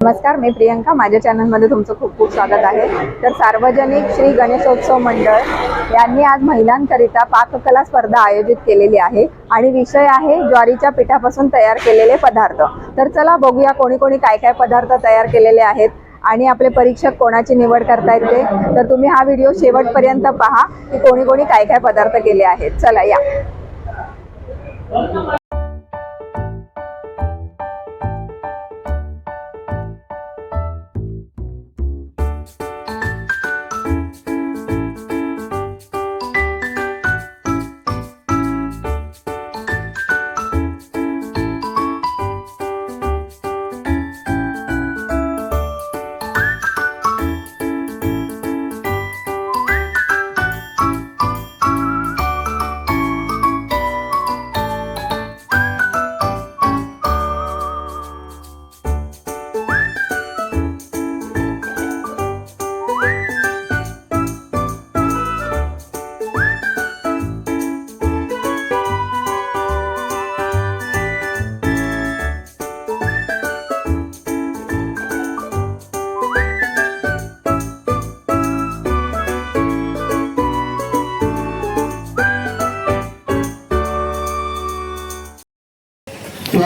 नमस्कार मी प्रियंका. माझ्या चॅनलमध्ये तुमचं खूप खूप स्वागत आहे. तर सार्वजनिक श्री गणेशोत्सव मंडळ यांनी आज महिलांकरिता पाककला स्पर्धा आयोजित केलेली आहे आणि विषय आहे ज्वारीच्या पिठापासून तयार केलेले पदार्थ. तर चला बघूया कोणी कोणी काय काय पदार्थ तयार केलेले आहेत आणि आपले परीक्षक कोणाची निवड करतायत ते. तर तुम्ही हा व्हिडिओ शेवटपर्यंत पहा की कोणी कोणी काय काय पदार्थ केले आहेत. चला या.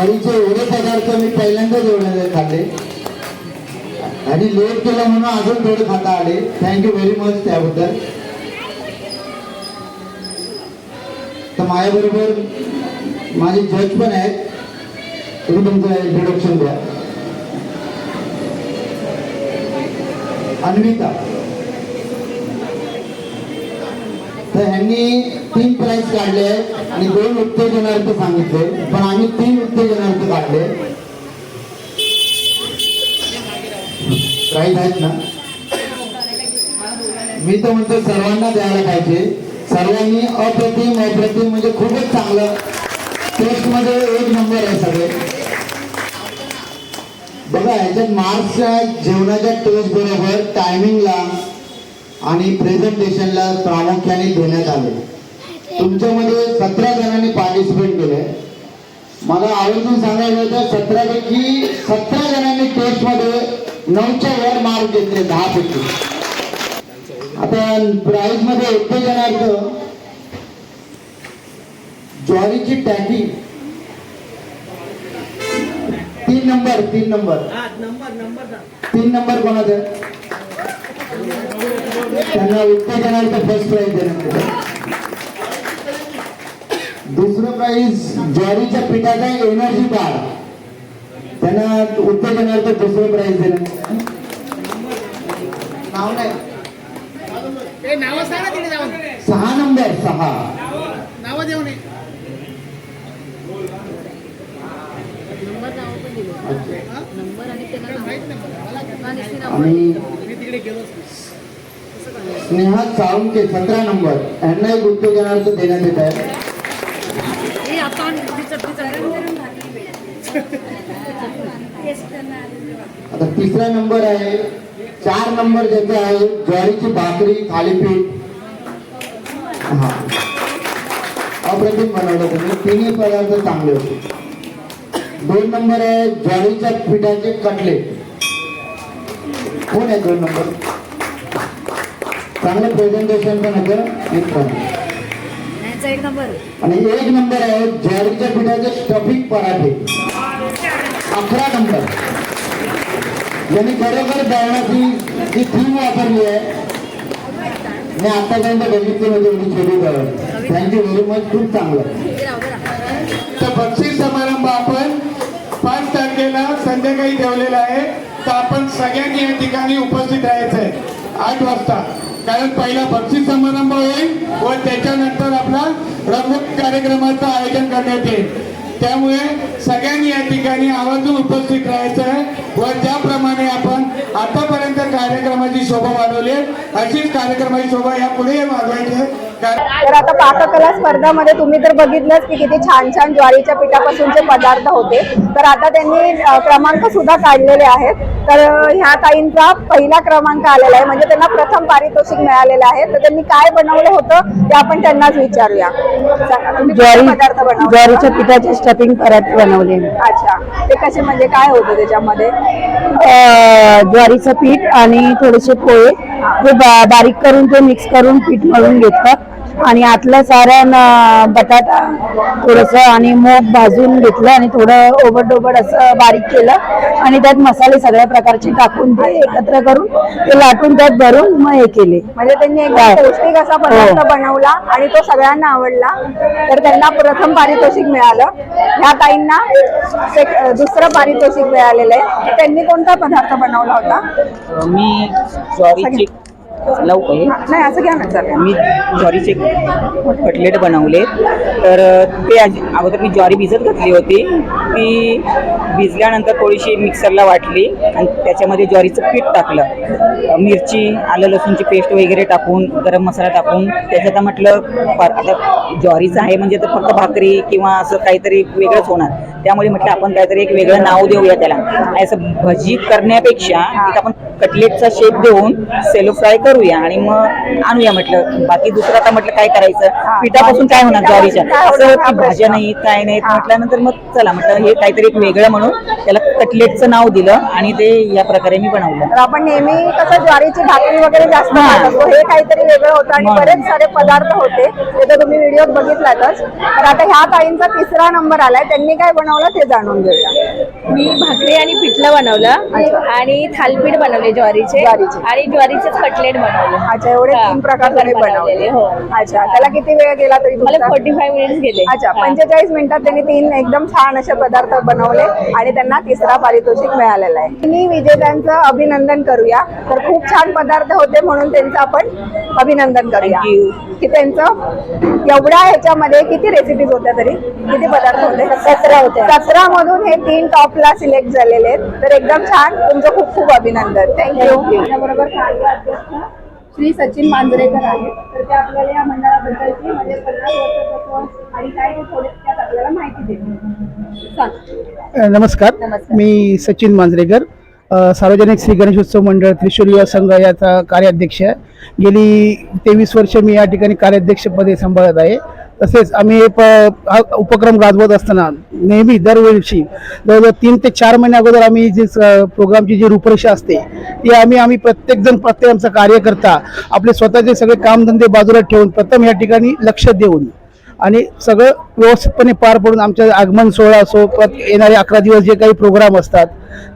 ज्वारीचे एवढे पदार्थ मी पहिल्यांदाच एवढे खाल्ले. आणि लेट केला म्हणून अजून थोडे खाता आले. थँक्यू व्हेरी मच त्याबद्दल. तर माझ्याबरोबर माझे जज पण आहेत. तुम्ही तुमचं इंट्रोडक्शन द्या. अन्विता. तर ह्यांनी तीन प्राइज काढले आणि दोन उत्तेजनार्थ सांगितले. पण आम्ही तीन उत्तेजनार्थ काढले. प्राइज आहेत ना? मी तर म्हणतो सर्वांना द्यायला पाहिजे. सर्वांनी अप्रतिम अप्रतिम म्हणजे खूपच चांगलं. टेस्टमध्ये एक नंबर आहे सगळे. बघा याच्यात मार्क्सच्या जेवणाच्या टेस्ट बरोबर टायमिंगला आणि प्रेझेंटेशनला प्रामुख्याने देण्यात आले. तुमच्यामध्ये सतरा जणांनी पार्टिसिपेट केले मला आवर्जून सांगायचं होतं सतरापैकी सतरा जणांनी टेस्टमध्ये नऊच्या वर मार्क घेतले दहा पैकी आता प्राइजमध्ये उत्तेजनार्थ ज्वारीची टॅकी तीन नंबर तीन नंबर तीन नंबर कोणाचं? त्यांना उत्तेजनार्थ फर्स्ट प्राइज देण्यात. दुसरं प्राइज ज्वारीच्या पिठाचा एनर्जी बार. त्यांना उत्तेजनार्थ दुसरं प्राइज देण्यात आलं. नाव नाही. ते नावं सांगा तिकडे जाऊन. सहा नंबर सहा. नावं देऊ नये आणि. स्नेहा साळुंके सतरा नंबर. यांना एक उत्तेजनार्थ देण्यात येत आहे हे आता तिचं तिचं आता तिसरा नंबर आहे चार नंबर ज्याचा आहे ज्वारीची भाकरी थालीपीठ. हा. अप्रतिम बनवलं तुम्ही. तिन्ही पदार्थ चांगले होते. दोन नंबर आहे ज्वारीच्या पिठाचे कटलेट. कोण आहे दोन नंबर? चांगलं प्रेझेंटेशन पण होतं. एक आणि एक नंबर आहे ज्वारीच्या पिठाचे स्टफिंग पराठे. अकरा नंबर. यांनी खरोखर दळणाची जी थीम वापरली आहे मी आतापर्यंत बघितली म्हणजे एवढी छोटी दळण थँक्यू व्हेरी मच खूप चांगलं. तर बक्षीस समारंभ आपण पाच तारखेला संध्याकाळी ठेवलेला आहे. तर आपण सगळ्यांनी या ठिकाणी उपस्थित राहायचं आहे. आठ वाजता. कारण पहिला बक्षीस समारंभ होईल व त्याच्यानंतर आपला रंगोली कार्यक्रमाचं आयोजन करण्यात येईल. त्यामुळे सगळ्यांनी या ठिकाणी आवर्जून उपस्थित राहायचं आहे व त्याप्रमाणे आपण आतापर्यंत कार्यक्रमाची शोभा वाढवली आहे अशीच कार्यक्रमाची शोभा या पुढेही वाढवायची आहे. तर आता पाककला स्पर्धामध्ये तुम्ही तर बघितलंच की किती छान छान ज्वारीच्या पिठापासूनचे पदार्थ होते. तर आता त्यांनी क्रमांक सुद्धा काढलेले आहेत. तर ह्या ताईंचा पहिला क्रमांक आलेला आहे. म्हणजे त्यांना प्रथम पारितोषिक मिळालेलं आहे. तर त्यांनी काय बनवलं होतं ते आपण त्यांनाच विचारूया. पदार्थ ज्वारीच्या पिठाचे स्टफिंग पराठे बनवले. अच्छा. ते कसे म्हणजे काय होतं त्याच्यामध्ये? ज्वारीचं पीठ आणि थोडेसे पोहे. ते बारीक करून ते मिक्स करून पीठ मळून घेतलं. आणि आतलं सारण बटाटा थोडस आणि मूग भाजून घेतलं आणि थोडं ओबड डोबड असं बारीक केलं. आणि त्यात मसाले सगळ्या प्रकारचे टाकून ते एकत्र करून ते लाटून त्यात भरून मग हे केले. म्हणजे त्यांनी काय? पौष्टिक असा पदार्थ हो. बनवला आणि तो सगळ्यांना आवडला. तर त्यांना प्रथम पारितोषिक मिळालं. ह्या ताईंना दुसरं पारितोषिक मिळालेलं आहे. त्यांनी कोणता पदार्थ बनवला होता? मी ज्वारीचे लावू नाही असं घ्या ना चालेल मी ज्वारीचे कटलेट बनवले. तर ते अगोदर मी ज्वारी भिजत घातली होती. ती भिजल्यानंतर थोडीशी मिक्सरला वाटली आणि त्याच्यामध्ये ज्वारीचं पीठ टाकलं. मिरची आलं लसूणची पेस्ट वगैरे टाकून गरम मसाला टाकून. त्याच्यात म्हटलं आता ज्वारीचं आहे म्हणजे तर फक्त भाकरी किंवा असं काहीतरी वेगळंच होणार. त्यामुळे म्हटलं आपण काहीतरी एक वेगळं नाव देऊया त्याला. असं भजी करण्यापेक्षा आपण कटलेटचा शेप देऊन सेलो फ्राय करूया आणि मग आणूया म्हटलं. बाकी दुसरं आता म्हटलं काय करायचं? पिठापासून काय होणार ज्वारीच्या? असं की भाज्या नाहीत काय नाहीत म्हटल्यानंतर मग चला म्हटलं हे काहीतरी एक वेगळं म्हणून त्याला कटलेटचं नाव दिलं आणि ते या प्रकारे मी बनवलं. तर आपण नेहमी कसं ज्वारीची भाकरी वगैरे जास्त हा. हे काहीतरी वेगळं होतं आणि. बरेच सारे पदार्थ होते ते तर तुम्ही व्हिडिओत बघितलातच. तर आता ह्या ताईंचा तिसरा नंबर आलाय त्यांनी काय बनवलं ते जाणून घेऊया. मी भाकरी आणि पिठलं बनवलं आणि थालपीठ बनवले ज्वारीचे. ज्वारीचे. आणि ज्वारीचेच कटलेट बनवले. अच्छा एवढे हा, तीन प्रकार तुम्ही बनवले बनवलेले, हो. अच्छा त्याला किती वेळ गेला तरी मला तुमचा? फोर्टी फाय मिनिट्स गेले. अच्छा हा. पंचेचाळीस मिनिटात त्यांनी तीन एकदम छान असे पदार्थ बनवले आणि त्यांना तिसरा पारितोषिक मिळालेला आहे. तिन्ही विजेत्यांचं अभिनंदन करूया. तर खूप छान पदार्थ होते म्हणून त्यांचं आपण अभिनंदन करूया. Thank you. की त्यांचं एवढ्या ह्याच्यामध्ये किती रेसिपीज होत्या तरी? किती पदार्थ होते? सतरा होते सतरा मधून हे तीन टॉपला सिलेक्ट झालेले आहेत. तर एकदम छान. तुमचं खूप खूप अभिनंदन. थँक्यू बरोबर श्री सचिन मांजरेकर आहेत. तर ते आपल्याला या मंडळाबद्दलची म्हणजे पन्नास वर्षापासून आणि काय ते थोडक्यात आपल्याला माहिती देतील. सांग नमस्कार. मी सचिन मांजरेकर. सार्वजनिक श्री गणेशोत्सव मंडळ त्रिशूल युवा संघ याचा कार्याध्यक्ष आहे. गेली तेवीस वर्ष मी या ठिकाणी कार्याध्यक्षपदी सांभाळत आहे. तसेच आम्ही हे प हा उपक्रम गाजवत असताना नेहमी दरवर्षी जवळजवळ तीन ते चार महिने अगोदर आम्ही जी स- प्रोग्रामची जी रूपरेषा असते ती आम्ही आम्ही प्रत्येकजण प्रत्येक आमचा कार्यकर्ता आपले स्वतःचे सगळे कामधंदे बाजूला ठेवून प्रथम या ठिकाणी लक्ष देऊन आणि सगळं व्यवस्थितपणे पार पडून आमच्या आगमन सोहळा असो परत येणारे अकरा दिवस जे काही प्रोग्राम असतात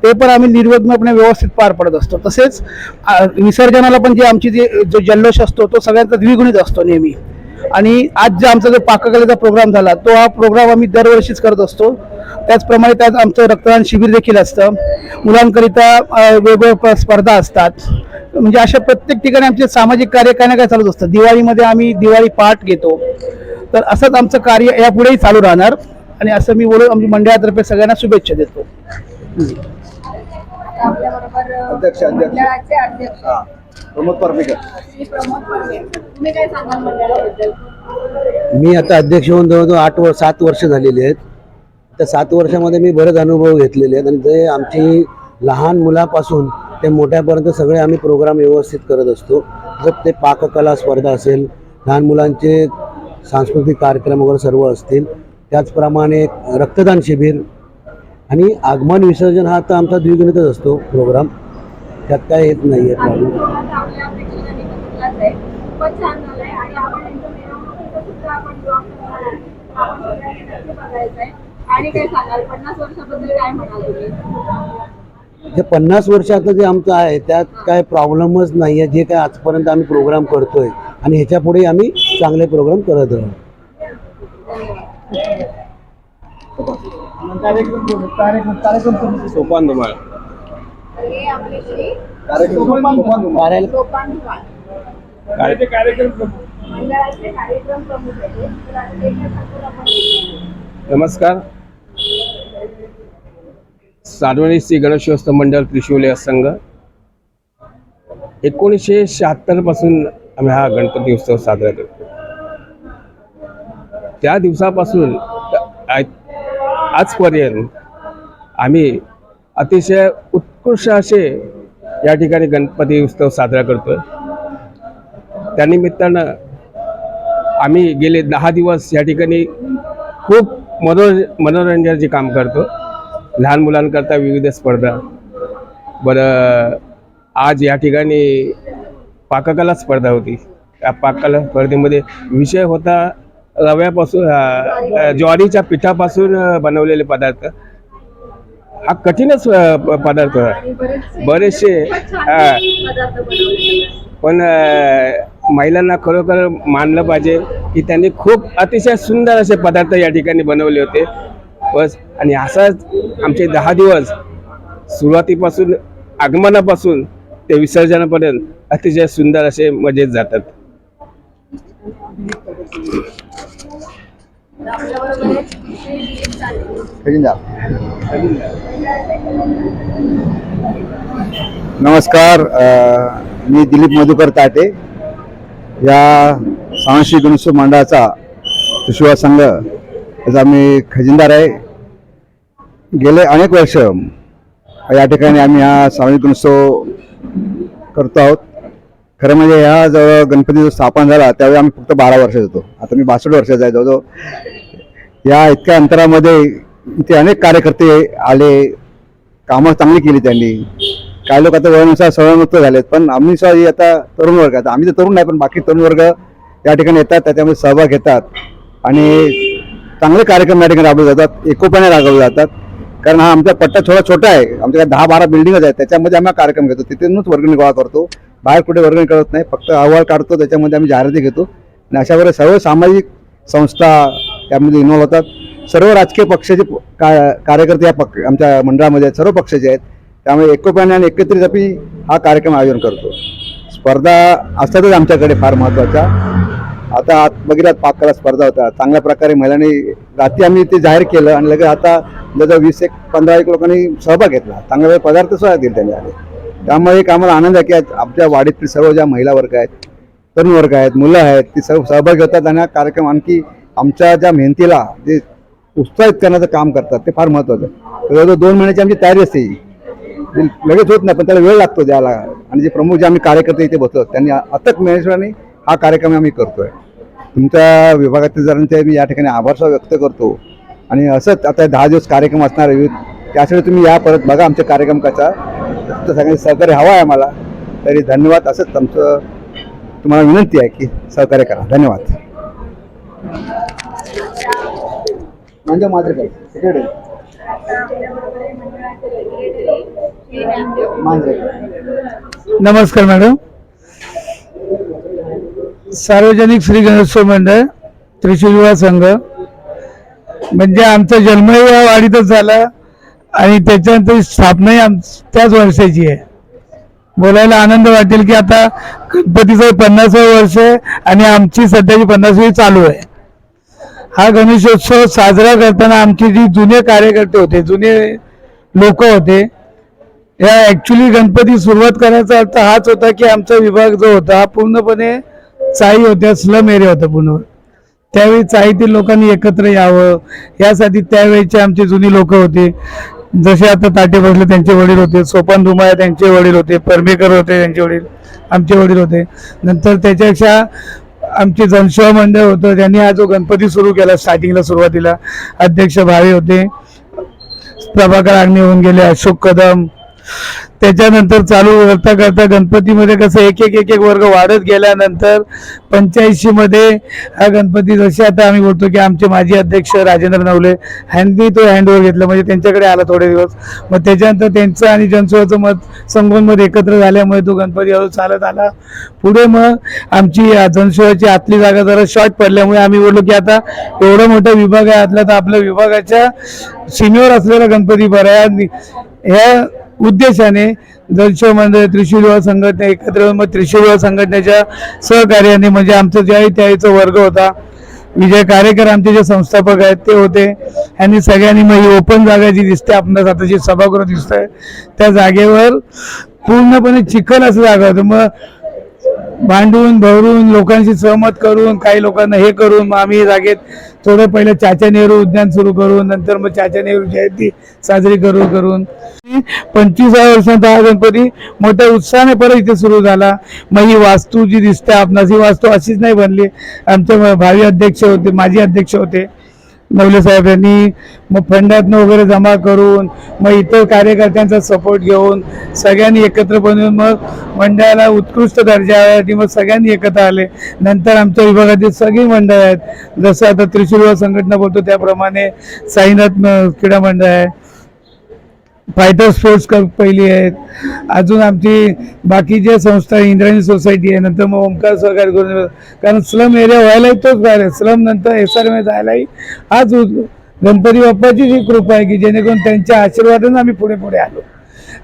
ते पण आम्ही निर्विघ्नपणे व्यवस्थित पार पडत असतो. तसेच विसर्जनाला पण जे आमची जे जो जल्लोष असतो तो सगळ्यांचा द्विगुणित असतो नेहमी. आणि आज जे आमचा जो पाककलेचा प्रोग्राम झाला तो हा प्रोग्राम आम्ही दरवर्षीच करत असतो. त्याचप्रमाणे त्यात आमचं रक्तदान शिबिर देखील असतं. मुलांकरिता वेगवेगळ्या स्पर्धा असतात. म्हणजे अशा प्रत्येक ठिकाणी आमचे सामाजिक कार्य काय ना काय चालूच असतं. दिवाळीमध्ये आम्ही दिवाळी पाठ घेतो. तर असंच आमचं कार्य यापुढेही चालू राहणार. आणि असं मी बोलून आमच्या मंडळातर्फे सगळ्यांना शुभेच्छा देतो. अध्यक्ष, अध्यक्ष. प्रमोद परमेकर मी आता अध्यक्ष होऊन जवळजवळ आठ वर सात वर्ष झालेली आहेत. त्या सात वर्षामध्ये मी बरेच अनुभव घेतलेले आहेत आणि ते आमची लहान मुलापासून ते मोठ्यापर्यंत सगळे आम्ही प्रोग्राम व्यवस्थित करत असतो. जर ते पाककला स्पर्धा असेल लहान मुलांचे सांस्कृतिक कार्यक्रम वगैरे सर्व असतील त्याचप्रमाणे रक्तदान शिबिर आणि आगमन विसर्जन हा तर आमचा द्विगुणितच असतो प्रोग्राम त्यात काय येत नाही पन्नास हे पन्नास वर्षाचं जे आमचं आहे त्यात काय प्रॉब्लेमच नाही आहे जे काय आजपर्यंत आम्ही प्रोग्राम करतोय आणि ह्याच्या पुढे आम्ही चांगले प्रोग्राम करत राहू. सोपान तुम्हाला. तर हे आपले श्री करायला सोपान धुमाळ. कार्यक्रम मंडळाचे कार्यक्रम प्रमुख आहेत. तर आता ते काय सांगतील आपण नमस्कार. सार्वजनिक श्री गणेशोत्सव मंडळ त्रिशूल संघ. एकोणीसशे शहात्तरपासून आम्ही हा गणपती उत्सव साजरा करतो. त्या दिवसापासून आजपर्यंत आम्ही अतिशय उत्कृष्ट असे या ठिकाणी गणपती उत्सव साजरा करतो त्यानिमित्तानं आम्ही गेले दहा दिवस या ठिकाणी खूप मनो मनोरंजनाचे काम करतो. लहान मुलांकरता विविध स्पर्धा. बरं आज या ठिकाणी पाककला स्पर्धा होती. त्या पाककला स्पर्धेमध्ये विषय होता रव्यापासून ज्वारीच्या पिठापासून बनवलेले पदार्थ. हा कठीणच पदार्थ. बरेचसे पण महिलांना खरोखर मानलं पाहिजे की त्यांनी खूप अतिशय सुंदर असे पदार्थ या ठिकाणी बनवले होते. बस आणि असाच आमचे दहा दिवस सुरुवातीपासून आगमनापासून ते विसर्जनापर्यंत अतिशय सुंदर असे मजेत जातात. नमस्कार मी दिलीप मधुकर ताटे. या सामाजिक गणेशोत्सव मंडळाचा शिवा संघ याचा मी खजिनदार आहे. गेले अनेक वर्ष या ठिकाणी आम्ही हा सामाजिक गणेशोत्सव करतो आहोत. खरं म्हणजे ह्या जवळ गणपती जो स्थापन झाला त्यावेळी आम्ही फक्त बारा वर्षाचा होतो. आता मी बासष्ट वर्षाचा आहे जवळजवळ. या इतक्या अंतरामध्ये इथे अनेक कार्यकर्ते आले कामं चांगली केली त्यांनी. काही लोक आता वयानुसार सवयमुक्त झालेत पण आम्ही सुद्धा आता तरुण वर्ग आता आम्ही तर तरुण नाही पण बाकी तरुण वर्ग या ठिकाणी येतात त्याच्यामध्ये सहभाग घेतात. आणि चांगले कार्यक्रम या ठिकाणी राबवले जातात एकोप्याने राबवले जातात. कारण हा आमचा पट्टा थोडा छोटा आहे. आमच्याकडे दहा बारा बिल्डिंगच आहेत त्याच्यामध्ये आम्ही कार्यक्रम घेतो. तिथूनच वर्गणी गोळा करतो. बाहेर कुठे वर्गणी करत नाही. फक्त अहवाल काढतो त्याच्यामध्ये आम्ही जाहिराती घेतो. आणि अशा वेळेस सर्व सामाजिक संस्था त्यामध्ये इन्व्हॉल्व होतात. सर्व राजकीय पक्षाचे का कार्यकर्ते या पक्ष आमच्या मंडळामध्ये आहेत सर्व पक्षाचे आहेत. त्यामुळे एकोप्याने आणि एकत्रित आम्ही हा कार्यक्रम आयोजन करतो. स्पर्धा असतातच आमच्याकडे फार महत्त्वाच्या. आता आत बघितला पाकला स्पर्धा होता चांगल्या प्रकारे महिलांनी रात्री आम्ही ते जाहीर केलं आणि लगेच आता जवळजवळ वीस एक पंधरा एक लोकांनी सहभाग घेतला. चांगले पदार्थ सुद्धा दिले त्यांनी आले त्यामुळे एक आम्हाला आनंद आहे की आमच्या वाडीतील सर्व ज्या महिला वर्ग आहेत तरुण वर्ग आहेत मुलं आहेत ती सर्व सहभागी होतात आणि हा कार्यक्रम आणखी आमच्या ज्या मेहनतीला जे उत्साहित करण्याचं काम करतात ते फार महत्त्वाचं आहे. जवळजवळ दोन महिन्याची आमची तयारी असते लगेच होत नाही पण त्याला वेळ लागतो द्यायला. आणि जे प्रमुख जे आम्ही कार्यकर्ते इथे बसतो त्यांनी अथक मेहनतीने हा कार्यक्रम आम्ही करतोय. तुमच्या विभागातील जणांचे मी या ठिकाणी आभारसा व्यक्त करतो. आणि असंच आता दहा दिवस कार्यक्रम असणार आहे त्यासाठी तुम्ही या परत बघा आमच्या कार्यक्रम कसा सगळ्यांनी सहकार्य हवं आहे आम्हाला. तरी धन्यवाद असंच आमचं तुम्हाला विनंती आहे की सहकार्य करा. धन्यवाद. म्हणजे मात्र काय? सेक्रेटरी नमस्कार मॅडम. सार्वजनिक श्री गणेशोत्सव मंडळ त्रिशूल युवा संघ. म्हणजे आमचा जन्मही वाढीतच वाडीतच झाला. आणि त्याच्यानंतर स्थापनाही आम त्याच वर्षाची आहे. बोलायला आनंद वाटेल की आता गणपतीचं पन्नासावं वर्ष आहे आणि आमची सध्याची पन्नासवी चालू आहे. हा गणेशोत्सव साजरा करताना आमचे जे जुने कार्यकर्ते होते जुने लोक होते या ॲक्च्युली गणपती सुरुवात करायचा अर्थ हाच होता की आमचा विभाग जो होता हा पूर्णपणे चाई होत्या स्लम एरिया होता पूर्ण. त्यावेळी चाईतील लोकांनी एकत्र यावं यासाठी त्यावेळेचे आमचे जुनी लोक होते. जसे आता ताटे बसले त्यांचे वडील होते. सोपान धुमाळे त्यांचे वडील होते. परमेकर होते त्यांचे वडील. आमचे वडील होते. नंतर त्याच्यापेक्षा आमचे जनसेवा मंडळ होतं. त्यांनी हा जो गणपती सुरू केला स्टार्टिंगला सुरुवातीला अध्यक्ष भावे होते. प्रभाकर आग्ने होऊन गेले अशोक कदम त्याच्यानंतर चालू करता करता गणपतीमध्ये कसं एक एक एक एक वर्ग वाढत गेल्यानंतर पंच्याऐंशीमध्ये हा गणपती जसे आता आम्ही बोलतो की आमचे माजी अध्यक्ष राजेंद्र नवले ह्यांनी तो हँडओव्हर घेतला. म्हणजे त्यांच्याकडे आला थोडे दिवस. मग त्याच्यानंतर त्यांचं आणि जनसोचं मत संगोनमध्ये एकत्र झाल्यामुळे तो गणपती हळू चालत आला. पुढे मग आमची अ, जनसेवाची आतली जागा जरा शॉर्ट पडल्यामुळे आम्ही बोललो की आता एवढा मोठा विभाग आहे आतला तर आपल्या विभागाच्या सीमेवर असलेला गणपती बरा या ह्या उद्देशाने जनसेवा मंडळ त्रिशूल युवा संघटना एकत्र येऊन मग त्रिशूल युवा संघटनेच्या सहकार्याने म्हणजे आमचं जे आहे त्याचा वर्ग होता. विजय कार्यकर आमचे जे संस्थापक आहेत ते होते. यांनी सगळ्यांनी मग ही ओपन जागा जी दिसते आपणास आता जी सभागृह दिसत आहे त्या जागेवर पूर्णपणे चिखल असं जागा होतं. मग भांडून भरून लोकांशी सहमत करून काही लोकांना हे करून मग आम्ही जागेत थोडं पहिलं चाचा नेहरू उद्यान सुरू करून नंतर मग चाचा नेहरू जयंती साजरी करू करून. पंचवीसाव्या वर्षात हा गणपती मोठ्या उत्साहाने परत इथे सुरू झाला. मग ही वास्तू जी दिसते आपणास ही वास्तू अशीच नाही बनली. आमचे भावी अध्यक्ष होते माजी अध्यक्ष होते. नवले साहेब यांनी मग फंडातनं वगैरे जमा करून मग इतर कार्यकर्त्यांचा सपोर्ट घेऊन सगळ्यांनी एकत्र बनवून मग मंडळाला उत्कृष्ट दर्जासाठी मग सगळ्यांनी एकत्र आले. नंतर आमच्या विभागातील सगळी मंडळ आहेत. जसं आता त्रिशूर संघटना बोलतो त्याप्रमाणे साईनाथ क्रीडा मंडळ आहे. फायटर स्पोर्ट्स क्लब पहिली आहेत. अजून आमची बाकीच्या संस्था इंद्रायणी सोसायटी आहे नंतर मग ओंकार सरकार करून कारण स्लम एरिया व्हायलाही तोच आहे. स्लम नंतर एस आर एम जायलाही हाच गणपती बाप्पाची जी कृपा आहे की जेणेकरून त्यांच्या आशीर्वादानं आम्ही पुढे पुढे आलो.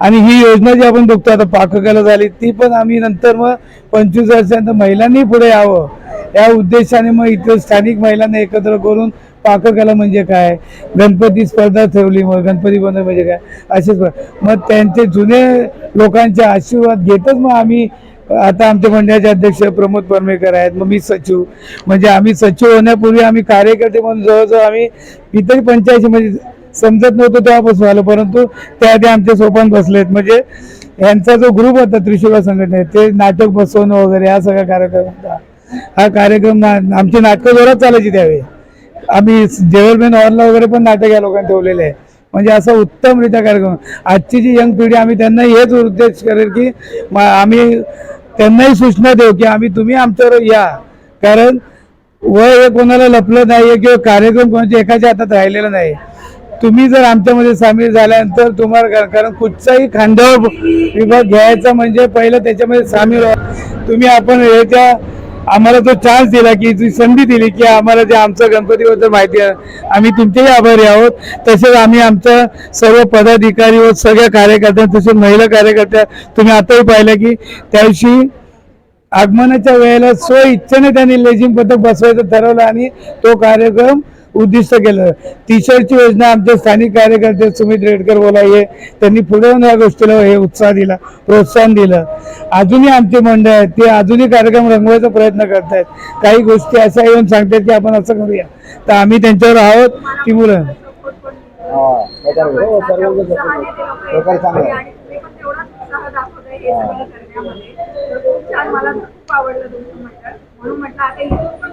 आणि ही योजना जी आपण बघतो आता पाककला झाली ती पण आम्ही नंतर मग पंचवीस वर्षानंतर महिलांनी पुढे यावं. या उद्देशाने मग इथं स्थानिक महिलांना एकत्र करून पाककला म्हणजे काय? गणपती स्पर्धा ठेवली मग गणपती बनव म्हणजे काय? असेच मग त्यांचे जुने लोकांचे आशीर्वाद घेतच मग आम्ही आता आमच्या मंडळाचे अध्यक्ष प्रमोद परमेकर आहेत मग मी सचिव. म्हणजे आम्ही सचिव होण्यापूर्वी आम्ही कार्यकर्ते म्हणून जवळजवळ आम्ही इतर पंचायती म्हणजे समजत नव्हतं तेव्हापासून आलो परंतु त्याआधी आमचे सोपान बसलेत. म्हणजे यांचा जो ग्रुप होता त्रिशुला संघटनेत ते नाटक बसवणं वगैरे हा सगळा कार्यक्रम होता. हा कार्यक्रम ना आमची नाटकं जोरात चालायची त्यावेळी. आम्ही जेवलमेन हॉलला वगैरे पण नाटक या लोकांनी ठेवलेले आहे. म्हणजे असं उत्तमरित्या कार्यक्रम. आजची जी यंग पिढी आम्ही त्यांना हेच उद्देश करेल की आम्ही त्यांनाही सूचना देऊ की आम्ही तुम्ही आमच्यावर या. कारण वय हे कोणाला लपलं नाही आहे किंवा कार्यक्रम कोणाच्या एकाच्या हातात राहिलेला नाही. तुम्ही जर आमच्यामध्ये सामील झाल्यानंतर तुम्हाला कारण कुठचाही खांद्यावर विभाग घ्यायचा म्हणजे पहिलं त्याच्यामध्ये सामील व्हा. तुम्ही आपण याच्या त्या आम्हाला तो चान्स दिला की जी संधी दिली की आम्हाला जे आमचं गणपतीबद्दल माहिती आहे आम्ही तुमचेही आभारी आहोत. तसेच आम्ही आमच्या सर्व पदाधिकारी व सगळ्या कार्यकर्त्या तसेच महिला कार्यकर्त्या तुम्ही आताही पाहिलं की त्या दिवशी आगमनाच्या वेळेला स्व इच्छेने त्यांनी लेझिम पथक बसवायचं ठरवलं आणि तो कार्यक्रम उद्दिष्ट केलं. टी शर्टची योजना आमचे स्थानिक कार्यकर्ते सुमित रेडकर बोला हे त्यांनी पुढे येऊन या गोष्टीला हे उत्साह दिला प्रोत्साहन दिलं. अजूनही आमचे मंडळ आहेत ते अजूनही कार्यक्रम रंगवायचा प्रयत्न करतायत. काही गोष्टी अशा येऊन सांगतात की आपण असं करूया. तर आम्ही त्यांच्यावर आहोत ती मुलं. म्हणून म्हटलं आता इथून पण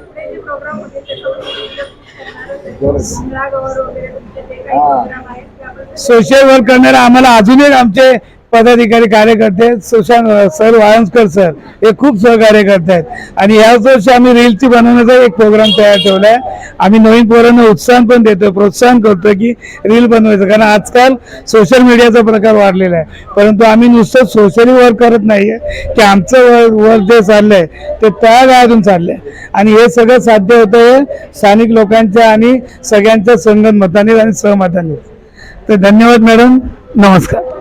सोशल वर्क करणारे आम्हाला अजूनही आमचे पदाधिकारी कार्यकर्ते सुशांत सर वाळंसकर सर हे खूप सहकार्य करतायत. आणि याच वर्षी आम्ही रीलची बनवण्याचा एक प्रोग्राम तयार ठेवला आहे आम्ही नवीन पोरांना उत्साहन पण देतो प्रोत्साहन करतो की रील बनवायचं. कारण आजकाल सोशल मीडियाचा प्रकार वाढलेला आहे. परंतु आम्ही नुसतं सोशली वर्क करत नाहीये. की आमचं वर्क जे चाललंय ते त्या काळातून चाललंय. आणि हे सगळं साध्य होतं हे स्थानिक लोकांच्या आणि सगळ्यांच्या संगत आणि सहमताने. तर धन्यवाद मॅडम. नमस्कार.